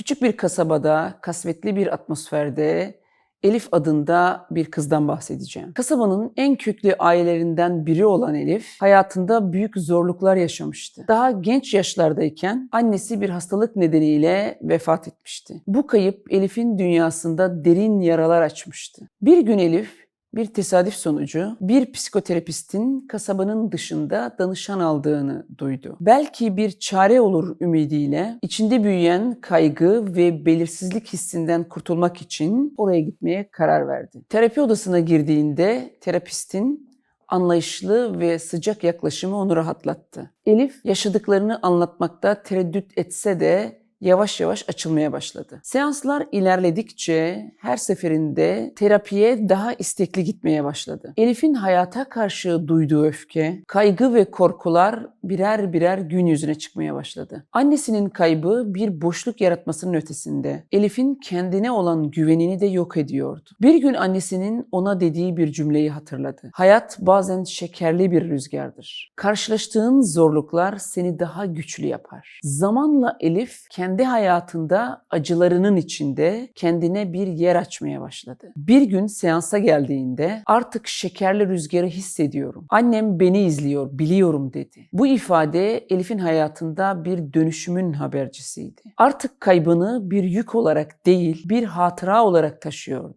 Küçük bir kasabada, kasvetli bir atmosferde Elif adında bir kızdan bahsedeceğim. Kasabanın en köklü ailelerinden biri olan Elif, hayatında büyük zorluklar yaşamıştı. Daha genç yaşlardayken annesi bir hastalık nedeniyle vefat etmişti. Bu kayıp Elif'in dünyasında derin yaralar açmıştı. Bir gün Elif bir tesadüf sonucu bir psikoterapistin kasabanın dışında danışan aldığını duydu. Belki bir çare olur ümidiyle içinde büyüyen kaygı ve belirsizlik hissinden kurtulmak için oraya gitmeye karar verdi. Terapi odasına girdiğinde terapistin anlayışlı ve sıcak yaklaşımı onu rahatlattı. Elif yaşadıklarını anlatmakta tereddüt etse de yavaş yavaş açılmaya başladı. Seanslar ilerledikçe her seferinde terapiye daha istekli gitmeye başladı. Elif'in hayata karşı duyduğu öfke, kaygı ve korkular birer birer gün yüzüne çıkmaya başladı. Annesinin kaybı bir boşluk yaratmasının ötesinde Elif'in kendine olan güvenini de yok ediyordu. Bir gün annesinin ona dediği bir cümleyi hatırladı. Hayat bazen şekerli bir rüzgardır. Karşılaştığın zorluklar seni daha güçlü yapar. Zamanla Elif kendi hayatında acılarının içinde kendine bir yer açmaya başladı. Bir gün seansa geldiğinde artık şekerli rüzgarı hissediyorum. Annem beni izliyor, biliyorum dedi. Bu ifade Elif'in hayatında bir dönüşümün habercisiydi. Artık kaybını bir yük olarak değil, bir hatıra olarak taşıyordu.